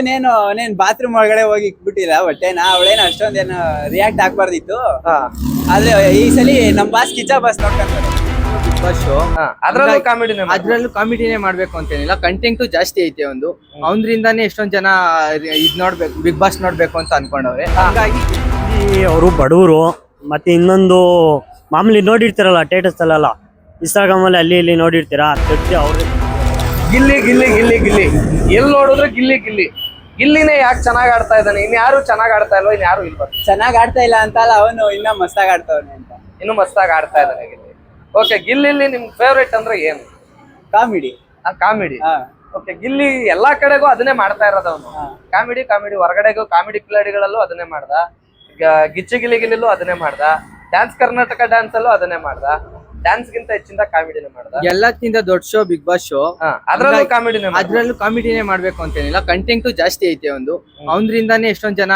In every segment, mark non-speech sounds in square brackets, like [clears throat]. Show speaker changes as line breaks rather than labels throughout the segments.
ಅವನೇನು ಅವನೇನ್ ಬಾತ್ರೂಮ್ ಒಳಗಡೆ ಹೋಗಿ ಇಕ್ಬಿಟ್ಟಿಲ್ಲ ಹೊಟ್ಟೆನ ಅವಳೇನು ಅಷ್ಟೊಂದೇನು ರಿಯಾಕ್ಟ್ ಆಗ್ಬಾರ್ದಿತ್ತು. ಆದ್ರೆ ಈ ಸಲಿ ನಮ್ ಬಾಸ್ ಕಿಚ್ಚ ಬಾಸ್ ನೋಡ್ಕೊಂತಾರೆ.
ಬಸ್
ಅದ್ರಲ್ಲೂ ಕಾಮಿಡಿನೇ
ಅದ್ರಲ್ಲೂ ಕಾಮಿಡಿನೇ ಮಾಡ್ಬೇಕು ಅಂತೇನಿಲ್ಲ. ಕಂಟೆಂಟು ಜಾಸ್ತಿ ಐತೆ ಒಂದು. ಅವನ್ರಿಂದಾನೇ ಎಷ್ಟೊಂದ್ ಜನ ಇದ್ ನೋಡ್ಬೇಕು ಬಿಗ್ ಬಾಸ್ ನೋಡ್ಬೇಕು ಅಂತ ಅನ್ಕೊಂಡವ್ರೆ. ಹಂಗಾಗಿ
ಅವರು ಬಡವರು ಮತ್ತೆ ಇನ್ನೊಂದು ಮಾಮೂಲಿ ನೋಡಿರ್ತೀರಲ್ಲ ಟೇಟಸ್ ಅಲ್ಲೆಲ್ಲ. ಇನ್ಸ್ಟಾಗ್ರಾಮ್ ಅಲ್ಲಿ ಅಲ್ಲಿ ಇಲ್ಲಿ ನೋಡಿರ್ತೀರಾ? ಅವ್ರಿಗೆ
ಗಿಲ್ಲಿ ಗಿಲ್ಲಿ ಗಿಲ್ಲಿ ಗಿಲ್ಲಿ. ಎಲ್ಲಿ ನೋಡಿದ್ರು ಗಿಲ್ಲಿ ಗಿಲ್ಲಿ. ಗಿಲ್ಲಿನೇ ಯಾಕೆ ಚೆನ್ನಾಗಿ ಆಡ್ತಾ ಇದ್ದಾನೆ? ಇನ್ ಯಾರು ಚೆನ್ನಾಗ್ ಆಡ್ತಾ ಇಲ್ವಾ ಇನ್ ಯಾರು ಇಲ್ವಾ?
ಚೆನ್ನಾಗ್ ಆಡ್ತಾ ಇಲ್ಲ ಅಂತ ಅಲ್ಲ ಅವನು ಇನ್ನ ಮಸ್ತಾಗ್ ಆಡ್ತಾವನೆ ಅಂತ.
ಇನ್ನು ಮಸ್ತಾಗಿ ಆಡ್ತಾ ಇದ್ದಾನೆ ಗಿಲ್ಲಿ ಓಕೆ ಗಿಲ್ಲಿಲಿ ನಿಮ್ ಫೇವ್ರೇಟ್ ಅಂದ್ರೆ ಏನು?
ಕಾಮಿಡಿ.
ಆ ಕಾಮಿಡಿ.
ಹಾ.
ಓಕೆ ಗಿಲ್ಲಿ ಎಲ್ಲಾ ಕಡೆಗೂ ಅದನ್ನೇ ಮಾಡ್ತಾ ಇರೋದು ಅವನು. ಕಾಮಿಡಿ ಕಾಮಿಡಿ ಹೊರಗಡೆಗೂ ಕಾಮಿಡಿ ಕಿಲಾಡಿಗಳಲ್ಲೂ ಅದನ್ನೇ ಮಾಡ್ದ. ಗಿಚ್ಚಿ ಗಿಲಿ ಗಿಲಿಲೂ ಅದನ್ನೇ ಮಾಡ್ದ. ಡ್ಯಾನ್ಸ್ ಕರ್ನಾಟಕ ಡ್ಯಾನ್ಸ್ ಅಲ್ಲೂ ಅದನ್ನೇ ಮಾಡ್ದ. ಡ್ಯಾನ್ಸ್ ಗಿಂತ ಹೆಚ್ಚಿಂದ ಕಾಮಿಡಿನೇ ಮಾಡ್ದ?
ಎಲ್ಲಕ್ಕಿಂತ ದೊಡ್ಡ ಶೋ ಬಿಗ್ ಬಾಸ್ ಶೋ
ಅದ್ರಲ್ಲೂ ಕಾಮಿಡಿನೇ ಮಾಡ್ದ?
ಅದ್ರಲ್ಲೂ ಕಾಮಿಡಿನೇ ಮಾಡ್ಬೇಕು ಅಂತೇನಿಲ್ಲ. ಕಂಟೆಂಟು ಜಾಸ್ತಿ ಐತೆ ಒಂದು. ಅವನ್ರಿಂದಾನೇ ಎಷ್ಟೊಂದ್ ಜನ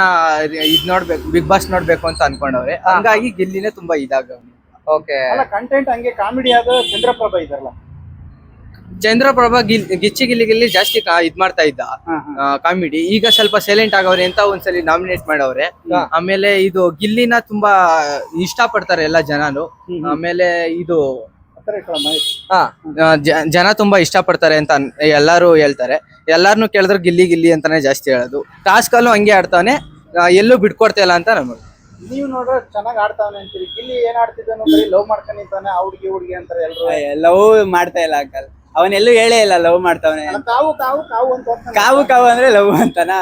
ಇದ್ ನೋಡ್ಬೇಕು ಬಿಗ್ ಬಾಸ್ ನೋಡ್ಬೇಕು ಅಂತ ಅನ್ಕೊಂಡವ್ರೆ. ಹಂಗಾಗಿ ಗಿಲ್ಲಿನೇ ತುಂಬಾ ಇದಾಗ
ಓಕೆ
ಅಲ್ಲ ಕಂಟೆಂಟ್ ಹಂಗೆ ಕಾಮಿಡಿ ಆದ ಚಂದ್ರಪ್ರಭ ಇದಾರಲ್ಲ.
ಚಂದ್ರಪ್ರಭಾ ಗಿಲ್ ಗಿಚ್ಚಿ ಗಿಲ್ಲಿ ಗಿಲ್ಲಿ ಜಾಸ್ತಿ ಕಾ- ಇದ್ ಮಾಡ್ತಾ ಇದ್ದ ಕಾಮಿಡಿ. ಈಗ ಸ್ವಲ್ಪ ಸೈಲೆಂಟ್ ಆಗವ್ರೆ ಅಂತ ಒಂದ್ಸಲಿ ನಾಮಿನೇಟ್ ಮಾಡವ್ರೆ. ಆಮೇಲೆ ಇದು ಗಿಲ್ಲಿನ ತುಂಬಾ ಇಷ್ಟ ಪಡ್ತಾರೆ ಎಲ್ಲ ಜನನು. ಆಮೇಲೆ ಇದು ಹಾ ಜನ ತುಂಬಾ ಇಷ್ಟ ಪಡ್ತಾರೆ ಅಂತ ಎಲ್ಲಾರು ಹೇಳ್ತಾರೆ. ಎಲ್ಲಾರ್ನು ಕೇಳಿದ್ರೆ ಗಿಲ್ಲಿ ಗಿಲ್ಲಿ ಅಂತಾನೆ ಜಾಸ್ತಿ ಹೇಳೋದು. ಟಾಸ್ಕಲ್ಲೂ ಹಂಗೆ ಆಡ್ತಾವನೆ ಆ, ಎಲ್ಲೂ ಬಿಟ್ಕೊಡ್ತಾ ಇಲ್ಲ ಅಂತ ನಮಗೆ.
ನೀವ್ ನೋಡ್ರೆ ಚೆನ್ನಾಗ್ ಆಡ್ತಾವನೆ ಅಂತೀರಿ. ಗಿಲ್ಲಿ ಏನ್ ಆಡ್ತಿದ್ದಾನು ಲವ್ ಮಾಡ್ಕೊಂಡಿದ್ದಾನೆ ಹುಡುಗಿ ಹುಡ್ಗಿ ಅಂತ ಅಂತಾರೆ ಎಲ್ಲರೂ
ಲವ್ ಮಾಡ್ತಾ ಇಲ್ಲ ಅಂಕಲ್ ಅವನೆಲ್ಲೂ ಹೇಳೇ ಇಲ್ಲ ಲವ್ ಮಾಡ್ತಾವನೆ.
ಕಾವು ಕಾವು ಕಾವು ಅಂತ ಹೋಗ್ತಾನೆ.
ಕಾವು ಕಾವು ಅಂದ್ರೆ ಲವ್ ಅಂತಾನ?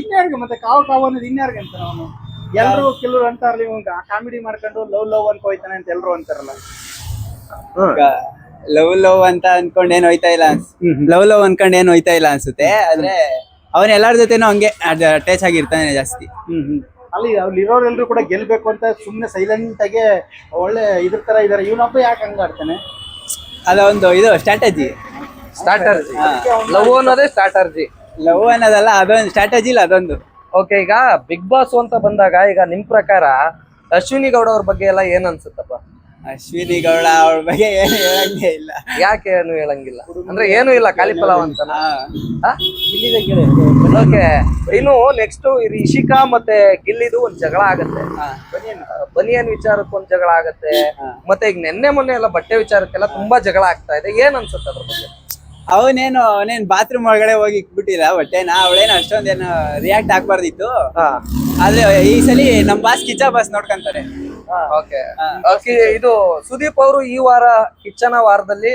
ಇನ್ಯಾರ್ಗೆ ಮತ್ತೆ ಕಾವು ಕಾವು ಅನ್ನೋದು ಇನ್ಯಾರ್ಗೆ ಅಂತಾನೆ ಅವನು? ಎಲ್ಲರೂ ಕೆಲವ್ರು ಅಂತಾರಲ್ಲ ಇವಂಗ ಕಾಮಿಡಿ ಮಾಡ್ಕೊಂಡು ಲವ್ ಲವ್ ಅಂತ ಹೋಯ್ತಾನೆ ಅಂತ ಎಲ್ಲರೂ ಅಂತಾರಲ್ಲ.
ಲವ್ ಲವ್ ಅಂತ ಅನ್ಕೊಂಡ್ ಏನ್ ಹೋಯ್ತಾ ಇಲ್ಲ ಲವ್ ಲವ್ ಅನ್ಕೊಂಡ್ ಏನ್ ಹೋಯ್ತಾ ಇಲ್ಲ ಅನ್ಸುತ್ತೆ ಆದ್ರೆ ಅವನ್ ಎಲ್ಲಾರ ಜೊತೆನೂ ಹಂಗೆ ಅಟ್ಯಾಚ್ ಆಗಿರ್ತಾನೆ ಜಾಸ್ತಿ.
ಹ್ಮ್ ಹ್ಮ್. ಅಲ್ಲಿ ಅಲ್ಲಿ ಇರೋರೆಲ್ರು ಕೂಡ ಗೆಲ್ಬೇಕು ಅಂತ ಸುಮ್ನೆ ಸೈಲೆಂಟ್ ಆಗಿ ಒಳ್ಳೆ ಇದ್ರ ತರ ಇದಾರೆ. ಇವನೊಬ್ಬ ಯಾಕೆ ಹಂಗ ಆಡ್ತಾನೆ?
ಅದೊಂದು ಇದು ಸ್ಟ್ರಾಟಜಿ
ಸ್ಟ್ರಾಟರ್ಜಿ ಲವ್ ಅನ್ನೋದೇ ಸ್ಟ್ರಾಟರ್ಜಿ
ಲವ್ ಅನ್ನೋದಲ್ಲ ಅದೊಂದು ಸ್ಟ್ರಾಟಜಿ ಇಲ್ಲ ಅದೊಂದು.
ಓಕೆ ಈಗ ಬಿಗ್ ಬಾಸ್ ಅಂತ ಬಂದಾಗ ಈಗ ನಿಮ್ ಪ್ರಕಾರ ಅಶ್ವಿನಿ ಗೌಡ ಅವ್ರ ಬಗ್ಗೆ ಎಲ್ಲ ಏನ್ ಅನ್ಸುತ್ತಪ್ಪ?
ಅಶ್ವಿನಿ ಗೌಡ ಅವಳ ಬಗ್ಗೆ ಏನು ಹೇಳಂಗೆ ಇಲ್ಲ.
ಯಾಕೆ ಏನು ಹೇಳಂಗಿಲ್ಲ? ಅಂದ್ರೆ ಏನು ಇಲ್ಲ ಖಾಲಿ ಪಲಾವ್
ಅಂತ.
ಓಕೆ ಇನ್ನು ನೆಕ್ಸ್ಟ್ ಇಶಿಕಾ ಮತ್ತೆ ಗಿಲ್ಲಿದು ಒಂದ್ ಜಗಳ ಆಗತ್ತೆ. ಬನಿಯನ್. ವಿಚಾರಕ್ಕೆ ಒಂದ್ ಜಗಳ ಆಗತ್ತೆ. ಮತ್ತೆ ಈಗ ನೆನ್ನೆ ಮೊನ್ನೆ ಎಲ್ಲ ಬಟ್ಟೆ ವಿಚಾರಕ್ಕೆಲ್ಲ ತುಂಬಾ ಜಗಳ ಆಗ್ತಾ ಇದೆ. ಏನ್ ಅನ್ಸುತ್ತೆ ಅದ್ರ ಬಗ್ಗೆ?
ಅವನೇನು ಅವನೇನ್ ಬಾತ್ರೂಮ್ ಒಳಗಡೆ ಹೋಗಿ ಇಕ್ಬಿಟ್ಟಿಲ್ಲ ಬಟ್ಟೆನ ಅವಳೇನು ಅಷ್ಟೊಂದೇನು ರಿಯಾಕ್ಟ್ ಆಗ್ಬಾರ್ದಿತ್ತು. ಆದ್ರೆ ಈ ಸಲಿ ನಮ್ ಬಾಸ್ ಕಿಚ್ಚ ಬಾಸ್ ನೋಡ್ಕೊಂತಾರೆ
ಓಕೆ. ಇದು ಸುದೀಪ್ ಅವರು ಈ ವಾರ ಕಿಚ್ಚನ ವಾರದಲ್ಲಿ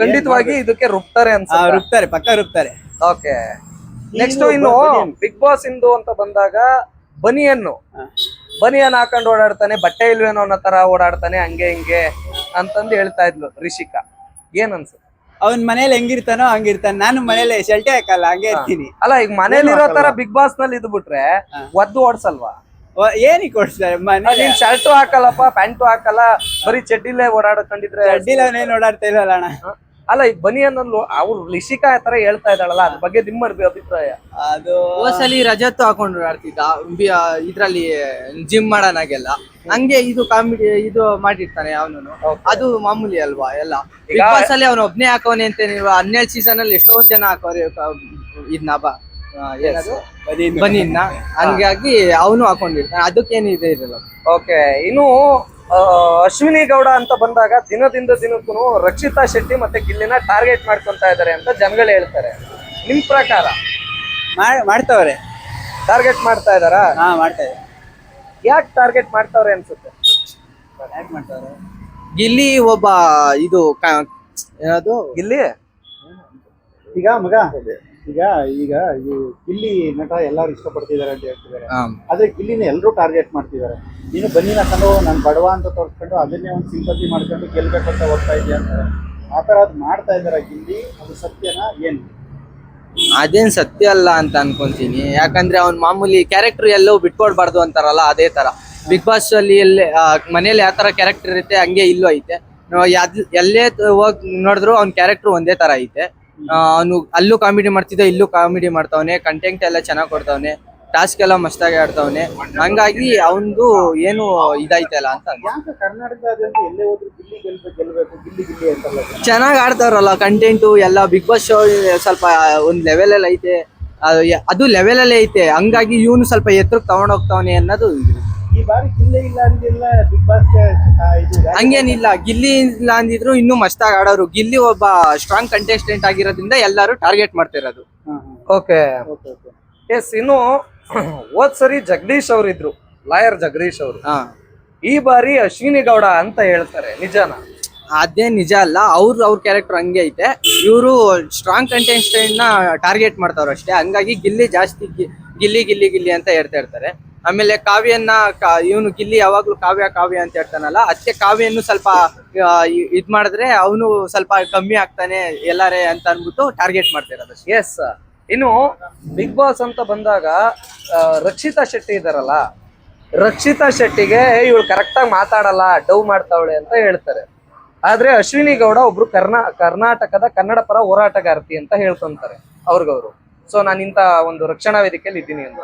ಖಂಡಿತವಾಗಿ ಇದಕ್ಕೆ ರುಬ್ತಾರೆ ಅಂತ
ರುಬ್ತಾರೆ ಪಕ್ಕ ರುಬ್ತಾರೆ.
ಓಕೆ. ನೆಕ್ಸ್ಟ್ ಇನ್ನು ಬಿಗ್ ಬಾಸ್ ಇಂದು ಅಂತ ಬಂದಾಗ ಬನಿಯನ್ನು. ಬನಿಯನ್ ಹಾಕೊಂಡು ಓಡಾಡ್ತಾನೆ ಬಟ್ಟೆ ಇಲ್ವೇನೋ ಅನ್ನೋ ತರ ಓಡಾಡ್ತಾನೆ ಹಂಗೆ ಹಿಂಗೆ ಅಂತಂದು ಹೇಳ್ತಾ ಇದ್ಲು ರಿಷಿಕಾ. ಏನ್ ಅನ್ಸುತ್ತೆ?
ಅವ್ನ್ ಮನೇಲಿ ಹೆಂಗಿರ್ತಾನೋ ಹಂಗಿರ್ತಾನೆ. ನಾನು ಮನೇಲಿ ಶೆಲ್ಟೆ ಹಾಕಲ್ಲ ಹಂಗೆ ಇರ್ತೀನಿ.
ಅಲ್ಲ ಈಗ ಮನೇಲಿ ಇರೋ ತರ ಬಿಗ್ ಬಾಸ್ನಲ್ಲಿ ಇದ್ಬಿಟ್ರೆ ಒದ್ದು ಓಡ್ಸಲ್ವಾ?
ಏನಿಗೆ ಕೊಡ್ತಾರೆ ಮನೆ
ನೀನ್ ಶರ್ಟು ಹಾಕಲ್ಲಪ್ಪ ಪ್ಯಾಂಟು ಹಾಕಲ್ಲ ಬರೀ ಚಡ್ಡಿಲೇ ಓಡಾಡ್ಕೊಂಡಿದ್ರೆ
ಅಡ್ಡಿಲ್ಲ ಅವನೇನ್ ಓಡಾಡ್ತಾ ಇಲ್ಲ ಅಣ್ಣ?
ಅಲ್ಲ ಈ ಬನಿಯನ್ ಅನ್ನೋದು ಅವ್ರು ಲಿಶಿಕಾ ಆ ತರ ಹೇಳ್ತಾ ಇದ್ದಾಳಲ್ಲ ಅದ್ರ ಬಗ್ಗೆ ನಿಮ್ಮ ಅಭಿ- ಅಭಿಪ್ರಾಯ?
ಅದು
ಓಸಲಿ ರಜತ್ತು ಹಾಕೊಂಡು ಆಡ್ತಿದ್ದ ಬಿ- ಇದ್ರಲ್ಲಿ ಜಿಮ್ ಮಾಡೋನಾಗೆಲ್ಲ ಹಂಗೆ ಇದು ಕಾಮಿಡಿ ಇದು ಮಾಡಿರ್ತಾನೆ ಅವನು ಅದು ಮಾಮೂಲಿ ಅಲ್ವಾ ಎಲ್ಲ? ಬಿಗ್ ಬಾಸ್ ಅಲ್ಲಿ ಅವನು ಒಬ್ನೇ ಹಾಕೋನೆ ಅಂತ ನೀವು ಹನ್ನೆರಡು ಸೀಸನ್ ಅಲ್ಲಿ ಎಷ್ಟೊಂದ್ ಜನ ಹಾಕೋರಿ ಇದನ್ನ ಬಾ. ಏನದು. ಬನೀನ್ನ ಹಂಗಾಗಿ ಅವನು ಹಾಕೊಂಡಿರ್ತಾನೆ ಅದಕ್ಕೇನು ಇದೆ ಇರಲ್ಲ.
ಓಕೆ ಇನ್ನು ಆ, ಅಶ್ವಿನಿ ಗೌಡ ಅಂತ ಬಂದಾಗ ದಿನದಿಂದ ದಿನಕ್ಕೂ ರಕ್ಷಿತಾ ಶೆಟ್ಟಿ ಮತ್ತೆ ಗಿಲ್ಲಿನ ಟಾರ್ಗೆಟ್ ಮಾಡ್ಕೊಂತ ಇದ್ದಾರೆ ಅಂತ ಜನಗಳು ಹೇಳ್ತಾರೆ. ನಿಮ್ ಪ್ರಕಾರ?
ಮಾಡ್- ಮಾಡ್ತಾವ್ರೆ.
ಟಾರ್ಗೆಟ್ ಮಾಡ್ತಾ ಇದಾರಾ
ಹಾ ಮಾಡ್ತಾ ಇದ್ದಾರೆ.
ಯಾಕೆ ಟಾರ್ಗೆಟ್ ಮಾಡ್ತಾವ್ರೆ ಅನ್ಸುತ್ತೆ?
ಯಾಕ್ ಮಾಡ್ತಾವ್ರೆ?
ಗಿಲ್ಲಿ ಒಬ್ಬ ಇದು ಕ- ಏನದು
ಗಿಲ್ಲಿ?
ಈಗ ಮಗ? ಈಗ ಈಗ ಈ ಗಿಲ್ಲಿ ನಟ ಎಲ್ಲಾರು ಇಷ್ಟಪಡ್ತಿದ್ದಾರೆ ಅಂತ ಹೇಳ್ತಿದ್ದಾರೆ. ಆದ್ರೆ ಗಿಲ್ಲಿನ ಎಲ್ಲರೂ ಟಾರ್ಗೆಟ್ ಮಾಡ್ತಿದ್ದಾರೆ. ನೀನು ಬನ್ನಿನ ಕಂಡು ನಾನು ಬಡವ ಅಂತ ತೋರಿಸ್ಕೊಂಡು ಅದನ್ನೇ ಒಂದು ಸಿಂಪತಿ ಮಾಡ್ಕೊಂಡು ಗೆಲ್ಬೇಕು ಅಂತ ಹೋಗ್ತಾ ಇದೆಯಾ ಅಂತಾರೆ ಆ ಥರ ಅದು ಮಾಡ್ತಾ ಇದ್ದಾರೆ ಗಿಲ್ಲಿ ಅದು ಸತ್ಯನಾ ಏನು?
ಅದೇನ್ ಸತ್ಯ ಅಲ್ಲ ಅಂತ ಅನ್ಕೊಂತೀನಿ. ಯಾಕಂದ್ರೆ ಅವ್ನ್ ಮಾಮೂಲಿ ಕ್ಯಾರೆಕ್ಟರ್ ಎಲ್ಲೋ ಬಿಟ್ಕೊಡ್ಬಾರ್ದು ಅಂತಾರಲ್ಲ ಅದೇ ತರ. ಬಿಗ್ ಬಾಸ್ ಅಲ್ಲಿ ಎಲ್ಲಿ ಮನೇಲಿ ಯಾವ ತರ ಕ್ಯಾರೆಕ್ಟರ್ ಇರುತ್ತೆ ಹಂಗೆ ಇಲ್ಲೂ ಐತೆ. ಎಲ್ಲೇ ಹೋಗಿ ನೋಡಿದ್ರು ಅವ್ನ ಕ್ಯಾರೆಕ್ಟರ್ ಒಂದೇ ತರ ಐತೆ. ಅವನು ಅಲ್ಲೂ ಕಾಮಿಡಿ ಮಾಡ್ತಿದ್ದ ಇಲ್ಲೂ ಕಾಮಿಡಿ ಮಾಡ್ತಾವನೆ ಕಂಟೆಂಟ್ ಎಲ್ಲ ಚೆನ್ನಾಗಿ ಕೊಡ್ತಾವನೆ ಟಾಸ್ಕ್ ಎಲ್ಲ ಮಸ್ತಾಗಿ ಆಡ್ತಾವನೆ. ಹಂಗಾಗಿ ಅವನ್ದು ಏನು ಇದಾಯ್ತಲ್ಲ ಅಂತ ಚೆನ್ನಾಗಿ ಆಡ್ತಾವ್ರಲ್ಲ ಕಂಟೆಂಟು ಎಲ್ಲ ಬಿಗ್ ಬಾಸ್ ಶೋ ಸ್ವಲ್ಪ ಒಂದ್ ಲೆವೆಲ್ ಅಲ್ಲಿ ಐತೆ ಅದು ಲೆವೆಲ್ ಅಲ್ಲೇ ಐತೆ. ಹಂಗಾಗಿ ಇವನು ಸ್ವಲ್ಪ ಎತ್ತರಕ್ಕೆ ತಗೊಂಡೋಗ್ತಾವನೆ ಅನ್ನೋದು.
ಈ ಬಾರಿ ಗಿಲ್ಲಿ ಇಲ್ಲ ಅಂದಿಲ್ಲ ಬಿಗ್ ಬಾಸ್ ಇದು
ಹಂಗೇನಿಲ್ಲ. ಗಿಲ್ಲಿ ಇಲ್ಲ ಅಂದಿದ್ರು ಇನ್ನು ಮಸ್ತಾಗಿ ಆಡೋರು. ಗಿಲ್ಲಿ ಒಬ್ಬ ಸ್ಟ್ರಾಂಗ್ ಕಂಟೆಸ್ಟೆಂಟ್ ಆಗಿರೋದ್ರಿಂದ ಎಲ್ಲರೂ ಟಾರ್ಗೆಟ್ ಮಾಡ್ತಿರೋದು.
ಓಕೆ
ಓಕೆ ಓಕೆ
ಎಸ್ ಇನ್ನು [clears throat] ಹೋದ್ ಸರಿ ಜಗದೀಶ್ ಅವ್ರು ಇದ್ರು. ಲಾಯರ್ ಜಗದೀಶ್ ಅವರು.
ಹಾ.
ಈ ಬಾರಿ ಅಶ್ವಿನಿ ಗೌಡ ಅಂತ ಹೇಳ್ತಾರೆ. ನಿಜಾನ?
ಅದೇ ನಿಜ ಅಲ್ಲ ಅವ್ರ ಅವ್ರ ಕ್ಯಾರೆಕ್ಟರ್ ಹಂಗೆ ಐತೆ. ಇವರು ಸ್ಟ್ರಾಂಗ್ ಕಂಟೆಸ್ಟೆಂಟ್ನ ಟಾರ್ಗೆಟ್ ಮಾಡ್ತಾರ ಅಷ್ಟೇ. ಹಂಗಾಗಿ ಗಿಲ್ಲಿ ಜಾಸ್ತಿ ಗಿ- ಗಿಲ್ಲಿ ಗಿಲ್ಲಿ ಗಿಲ್ಲಿ ಅಂತ ಹೇಳ್ತಾ ಇರ್ತಾರೆ. ಆಮೇಲೆ ಕಾವ್ಯನ್ನ ಇವನು ಗಿಲ್ಲಿ ಯಾವಾಗ್ಲೂ ಕಾವ್ಯ ಕಾವ್ಯ ಅಂತ ಹೇಳ್ತಾನಲ್ಲ ಅದಕ್ಕೆ ಕಾವ್ಯನ್ನು ಸ್ವಲ್ಪ ಇದ್ ಮಾಡಿದ್ರೆ ಅವನು ಸ್ವಲ್ಪ ಕಮ್ಮಿ ಆಗ್ತಾನೆ ಎಲ್ಲಾರೇ ಅಂತ ಅನ್ಬಿಟ್ಟು ಟಾರ್ಗೆಟ್ ಮಾಡ್ತಿರೋದು.
ಎಸ್ ಇನ್ನು ಬಿಗ್ ಬಾಸ್ ಅಂತ ಬಂದಾಗ ರಕ್ಷಿತಾ ಶೆಟ್ಟಿ ಇದಾರಲ್ಲ, ರಕ್ಷಿತಾ ಶೆಟ್ಟಿಗೆ ಇವಳು ಕರೆಕ್ಟಾಗಿ ಮಾತಾಡಲ್ಲ ಡವ್ ಮಾಡ್ತಾವಳೆ ಅಂತ ಹೇಳ್ತಾರೆ. ಆದ್ರೆ ಅಶ್ವಿನಿ ಗೌಡ ಒಬ್ರು ಕರ್ನಾ, ಕರ್ನಾಟಕದ ಕನ್ನಡ ಪರ ಹೋರಾಟಗಾರ್ತಿ ಅಂತ ಹೇಳ್ಕೊಂತಾರೆ ಅವ್ರಿಗವ್ರು. ಸೊ ನಾನು ಇಂಥ ಒಂದು ರಕ್ಷಣಾ ವೇದಿಕೆಯಲ್ಲಿ ಇದ್ದೀನಿ ಅಂತ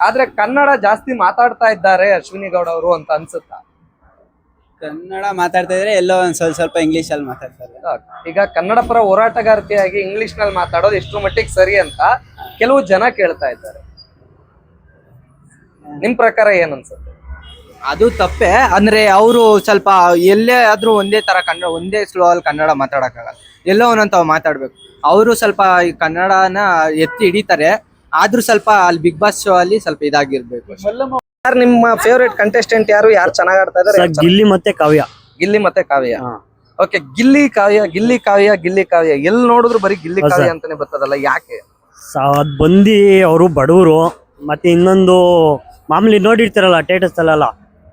ಆದ್ರೆ ಕನ್ನಡ ಜಾಸ್ತಿ ಮಾತಾಡ್ತಾ ಇದ್ದಾರೆ ಅಶ್ವಿನಿ ಗೌಡ ಅವರು ಅಂತ ಅನ್ಸುತ್ತಾ?
ಕನ್ನಡ ಮಾತಾಡ್ತಾ ಇದ್ರೆ ಎಲ್ಲೋ ಒಂದ್ ಸ್ವಲ್ಪ ಸ್ವಲ್ಪ ಇಂಗ್ಲಿಷ್ ಅಲ್ಲಿ ಮಾತಾಡ್ತಾರೆ.
ಈಗ ಕನ್ನಡ ಪರ ಹೋರಾಟಗಾರ್ತಿಯಾಗಿ ಇಂಗ್ಲಿಷ್ನಲ್ಲಿ ಮಾತಾಡೋದು ಎಷ್ಟು ಮಟ್ಟಿಗೆ ಸರಿ ಅಂತ ಕೆಲವು ಜನ ಕೇಳ್ತಾ ಇದ್ದಾರೆ. ನಿಮ್ ಪ್ರಕಾರ ಏನ್ ಅನ್ಸುತ್ತೆ?
ಅದು ತಪ್ಪೆ. ಅಂದ್ರೆ ಅವರು ಸ್ವಲ್ಪ ಎಲ್ಲೇ ಆದ್ರೂ ಒಂದೇ ತರ ಕನ್ನಡ ಒಂದೇ ಸ್ಲೋ ಅಲ್ಲಿ ಕನ್ನಡ ಮಾತಾಡಕ್ಕಾಗಲ್ಲ. ಎಲ್ಲೋ ಅಂತ ಮಾತಾಡ್ಬೇಕು. ಅವರು ಸ್ವಲ್ಪ ಈ ಕನ್ನಡನ ಎತ್ತಿ ಹಿಡಿತಾರೆ. ಆದ್ರೂ ಸ್ವಲ್ಪ ಅಲ್ಲಿ ಬಿಗ್ ಬಾಸ್ ಶೋ ಅಲ್ಲಿ ಸ್ವಲ್ಪ ಇದಾಗಿರ್ಬೇಕು
ಯಾರು ನಿಮ್ಮ ಫೇವ್ರೇಟ್ ಕಂಟೆಸ್ಟೆಂಟ್ ಯಾರು? ಯಾರು ಚೆನ್ನಾಗಿ ಆಡ್ತಾ ಇದಾರೆ?
ಸರ್ ಗಿಲ್ಲಿ ಮತ್ತೆ ಕಾವ್ಯ.
ಗಿಲ್ಲಿ ಮತ್ತೆ ಕಾವ್ಯ.
ಹಾ.
ಓಕೆ ಗಿಲ್ಲಿ ಕಾವ್ಯ ಗಿಲ್ಲಿ ಕಾವ್ಯ ಗಿಲ್ಲಿ ಕಾವ್ಯ. ಎಲ್ಲಿ ನೋಡಿದ್ರು ಬರೀ ಗಿಲ್ಲಿ
ಹೌದ್
ಕಾವ್ಯ
ಸರ್.
ಅಂತಾನೆ ಬರ್ತದಲ್ಲ ಯಾಕೆ?
ಸ- ಅದ್ ಬಂದು ಅವರು ಬಡವರು ಮತ್ತೆ ಇನ್ನೊಂದು ಮಾಮೂಲಿ ನೋಡಿರ್ತೀರಲ್ಲ ಟೇಟಸ್ ಅಲ್ಲೆಲ್ಲ.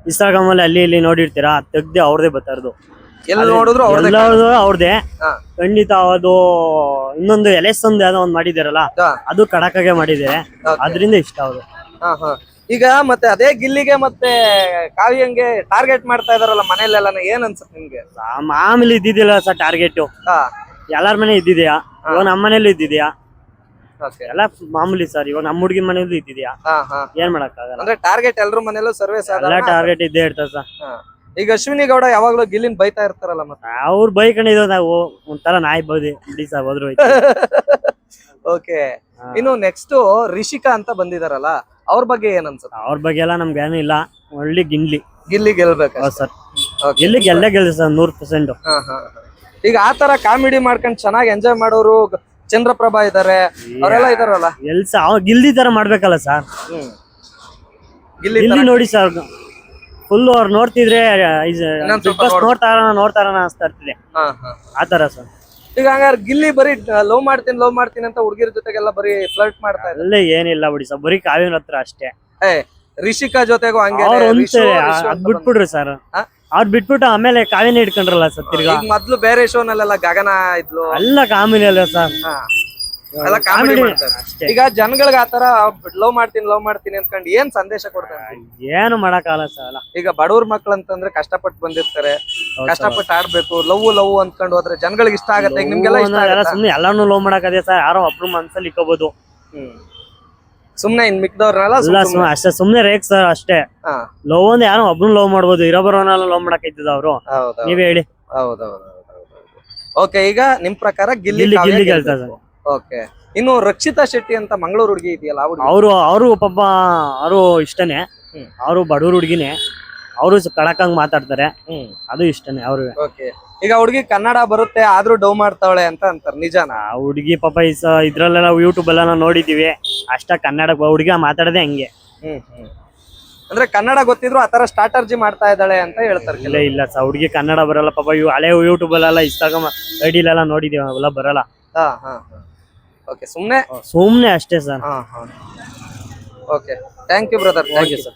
ಇನ್ಸ್ಟಾಗ್ರಾಮ್ ಅಲ್ಲಿ ಅಲ್ಲಿ ಇಲ್ಲಿ ನೋಡಿರ್ತೀರಾ ತೆಗ್ದು ಅವ್ರದೇ ಬರ್ತಾ ಇರೋದು.
ಎಲ್ಲಿ ನೋಡಿದ್ರು ಅವ್ರದೇ
ಎಲ್ಲರದು ಅವ್ರದೇ
ಹಾ.
ಖಂಡಿತ ಅದು ಇನ್ನೊಂದು ಎಲೆಸೊಂದು ಯಾವ್ದೋ ಒಂದ್ ಮಾಡಿದಿರಲ್ಲ
ಹಾ.
ಅದು ಕಡಕಾಗೆ ಮಾಡಿದ್ದಾರೆ. ಅದ್ರಿಂದ ಇಷ್ಟ ಅವ್ರು.
ಹಾ, ಹಾ. ಈಗ ಮತ್ತೆ ಅದೇ ಗಿಲ್ಲಿಗೆ ಮತ್ತೆ ಕಾವ್ಯಂಗೆ ಟಾರ್ಗೆಟ್ ಮಾಡ್ತಾ ಇದಾರಲ್ಲ ಮನೇಲೆಲ್ಲ ಏನ್ ಅನ್ಸುತ್ತೆ ನಿಮ್ಗೆ?
ಆ ಮಾಮೂಲಿ ಇದ್ದಿದ್ದಿಲ್ಲ ಸರ್ ಟಾರ್ಗೆಟ್
ಹಾ.
ಎಲ್ಲಾರ ಮನೆ ಇದ್ದಿದ್ಯಾ? ಇವಾಗ ನಮ್ಮ ಮನೇಲಿ ಇದ್ದಿದ್ಯಾ?
ಓಕೆ.
ಎಲ್ಲ ಮಾಮೂಲಿ ಸರ್ ಇವಾಗ ನಮ್ಮ ಹುಡುಗಿ ಮನೇಲಿ ಇದ್ದಿದ್ಯಾ?
ಹಾ ಹಾ.
ಏನ್ ಮಾಡಕ್ಕಾಗಲ್ಲ.
ಅಂದ್ರೆ ಟಾರ್ಗೆಟ್ ಎಲ್ರ ಮನೇಲೂ ಸರ್ವೇ
ಎಲ್ಲ
ಸಾಧಾರಣ
ಟಾರ್ಗೆಟ್ ಇದ್ದೇ ಇರ್ತದೆ ಸರ್.
ಹಾ. ಈಗ ಅಶ್ವಿನಿ ಗೌಡ ಯಾವಾಗ್ಲೂ ಗಿಲ್ಲಿನ್ ಬೈತಾ ಇರ್ತಾರಲ್ಲ ಮತ್ತೆ?
ಅವ್ರ ಬೈಕೊಂಡಿದ್ದು ನಾವು ಒಂಥರ ನಾಯಿ ಬೌದಿ ಬಿಡಿ ಸರ್ ಹೋದ್ರು
ಓಕೆ ಇನ್ನು ನೆಕ್ಸ್ಟ್ ರಿಷಿಕಾ ಅಂತ ಬಂದಿದಾರಲ್ಲ ಅವ್ರ ಬಗ್ಗೆ ಏನ್ ಅನ್ಸುತ್ತೆ?
ಅವ್ರ ಬಗ್ಗೆ ಎಲ್ಲ ನಮ್ಗೆ ಏನೂ ಇಲ್ಲ ಒಳ್ಳೆ ಗಿನ್ಲಿ
ಗಿಲ್ಲಿ ಗೆಲ್ಬೇಕು
ಹೌದು ಸರ್. ಗಿಲ್ಲಿ ಗೆಲ್ಲೇ ಗೆಲ್ಲ ಸರ್ ನೂರ್ ಪರ್ಸೆಂಟ್
ಹಾ, ಹಾ, ಹಾ. ಈಗ ಆ ತರ ಕಾಮಿಡಿ ಮಾಡ್ಕೊಂಡ್ ಚೆನ್ನಾಗಿ ಎಂಜಾಯ್ ಮಾಡೋರು ಗ- ಚಂದ್ರಪ್ರಭಾ ಇದಾರೆ ಅವರೆಲ್ಲ ಇದಾರಲ್ಲ?
ಎಲ್ಸ ಅವ್ ಗಿಲ್ದಿ ತರ ಮಾಡ್ಬೇಕಲ್ಲ ಸರ್.
ಹ್ಮ್. ಗಿಲ್ಲಿ
ಇಲ್ಲಿ ನೋಡಿ ಸರ್. ಫುಲ್ ಅವ್ರು ನೋಡ್ತಿದ್ರೆ
ಇನ್ನೊಂದ್
ಬಿಗ್
ಸ್ವಲ್ಪ
ಬಾಸ್
ನೋಡು.
ನೋಡ್ತಾರ ನೋಡ್ತಾರ ಅನ್ಸ್ತಾ ಇರ್ತಿದೆ.
ಹಾ, ಹಾ.
ಆ ತರ ಸರ್.
ಈಗ ಹಂಗಾರೆ ಗಿಲ್ಲಿ ಬರೀ ಲವ್ ಮಾಡ್ತೀನಿ ಲವ್ ಮಾಡ್ತೀನಿ ಅಂತ ಹುಡುಗಿರ ಜೊತೆಗೆಲ್ಲ ಬರೀ ಫ್ಲರ್ಟ್ ಮಾಡ್ತಾ ಇದ್ದಾರೆ?
ಅಲ್ಲೇ ಏನಿಲ್ಲ ಬಿಡಿ ಸರ್ ಬರೀ ಕಾವಿನ ಹತ್ರ ಅಷ್ಟೇ.
ಏ ರಿಷಿಕಾ ಜೊತೆಗೂ ಹಂಗೆ
ಅವ್ರು ಒಂದ್ಸರಿ ಅದ್ ಬಿಟ್ಬಿಡ್ರಿ ಸರ್.
ಅವ್ರು
ಅವ್ರ್ ಬಿಟ್ಬಿಟ್ಟು ಆಮೇಲೆ ಕಾವ್ಯನ ಇಟ್ಕೊಂಡ್ರಲ್ಲ ಸರ್ ತಿರ್ಗಾ?
ಮೊದ್ಲು ಬೇರೆ ಶೋನಲ್ಲೆಲ್ಲ ಗಗನ ಇದ್ಲು.
ಎಲ್ಲ ಕಾಮಿನಿ ಅಲ್ಲ ಸರ್?
ಹಾ. ಎಲ್ಲ ಕಾಮಿಡಿ ಮಾಡ್ತಾರೆ ಈಗ ಜನಗಳಿಗೆ ಆತರ ಲವ್ ಮಾಡ್ತೀನಿ ಲವ್ ಮಾಡ್ತೀನಿ ಅನ್ಕೊಂಡು ಏನ್ ಸಂದೇಶ ಕೊಡ್ತಾರೆ?
ಏನು ಮಾಡಕ್ಕಾಗಲ್ಲ ಸರ್
ಈಗ ಬಡವ್ರ ಮಕ್ಳು ಅಂತಂದ್ರೆ ಕಷ್ಟಪಟ್ಟು ಬಂದಿರ್ತಾರೆ ಕಷ್ಟಪಟ್ಟು ಆಡ್ಬೇಕು ಲವ್ ಲವ್ ಅನ್ಕೊಂಡು ಹೋದ್ರೆ ಜನಗಳಿಗೆ ಇಷ್ಟ ಆಗತ್ತೆ ನಿಮ್ಗೆಲ್ಲ ಇಷ್ಟ ಆಗತ್ತಾ?
ಸುಮ್ನೆ ಎಲ್ಲಾನು ಲವ್ ಮಾಡಕದೆ ಸರ್ ಯಾರೋ ಒಬ್ರು ಮನ್ಸಲ್ಲಿ ಇಕ್ಕೋಬಹುದು.
ಸುಮ್ನೆ ಇನ್ ಮಿಕ್ದವ್ರನ್ನೆಲ್ಲ
ಎಲ್ಲ ಅಷ್ಟೇ ಸುಮ್ನೆ ರೇಕ್ ಸರ್ ಅಷ್ಟೇ. ಲವ್ ಒಂದ್ ಯಾರು ಒಬ್ರು ಲವ್ ಮಾಡ್ಬೋದು ಇರೋ ಬರೋನೆಲ್ಲ ಲವ್ ಮಾಡಕ್ ಇದ್ದಿದ್ದು ಅವರು
ಹೌದೌದು
ನೀವೇ ಹೇಳಿ.
ಓಕೆ ಈಗ ನಿಮ್ ಪ್ರಕಾರ ಗಿಲ್ಲಿ
ಗಿಲ್ಲಿ ಗೆಲ್ತದ
ಓಕೆ. ಇನ್ನು ರಕ್ಷಿತಾ ಶೆಟ್ಟಿ ಅಂತ ಮಂಗಳೂರು ಹುಡುಗಿ ಇದೆಯಲ್ಲ ಆ ಹುಡುಗಿ?
ಅವರು ಅವರು ಪಾಪ ಅವರು ಇಷ್ಟನೇ.
ಹ್ಮ್.
ಅವರು ಬಡವ್ರ ಹುಡುಗಿನೇ. ಅವರು ಕಡಕಂಗ್ ಮಾತಾಡ್ತಾರೆ.
ಹ್ಮ್.
ಅದು ಇಷ್ಟನೇ ಅವರು
ಓಕೆ. ಈಗ ಹುಡುಗಿ ಕನ್ನಡ ಬರುತ್ತೆ ಆದ್ರೂ ಡೌ ಮಾಡ್ತಾವಳೆ ಅಂತ ಅಂತಾರೆ ನಿಜಾನ?
ಆ ಹುಡುಗಿ ಪಾಪ ಈ ಸ ಇದ್ರಲ್ಲೆಲ್ಲ ಯೂಟ್ಯೂಬ್ ಎಲ್ಲ ನಾವು ನೋಡಿದೀವಿ. ಅಷ್ಟ ಕನ್ನಡ ಹುಡುಗಿ ಮಾತಾಡದೆ ಹಂಗೆ.
ಹ್ಮ್ ಹ್ಮ್. ಅಂದ್ರೆ ಕನ್ನಡ ಗೊತ್ತಿದ್ರು ಆತರ ಸ್ಟ್ರಾಟರ್ಜಿ ಮಾಡ್ತಾ ಇದ್ದಾಳೆ ಅಂತ ಹೇಳ್ತಾರೆ
ಇಲ್ಲ ಇಲ್ಲ ಸ ಹುಡುಗಿ ಕನ್ನಡ ಬರಲ್ಲ. ಪಾಪ ಇವು ಹಳೆ ಯೂಟ್ಯೂಬ್ ಅಲ್ಲೆಲ್ಲ ಇನ್ಸ್ಟಾಗ್ರಾಮ್ ಐಡಿಲೆಲ್ಲ ನೋಡಿದೀವಿ ಅವೆಲ್ಲ ಬರಲ್ಲ.
ಹಾ ಹಾ. ಓಕೆ ಸುಮ್ನೆ?
ಸುಮ್ನೆ ಅಷ್ಟೇ ಸರ್.
ಹಾ ಹಾ. Okay thank you brother thank you
sir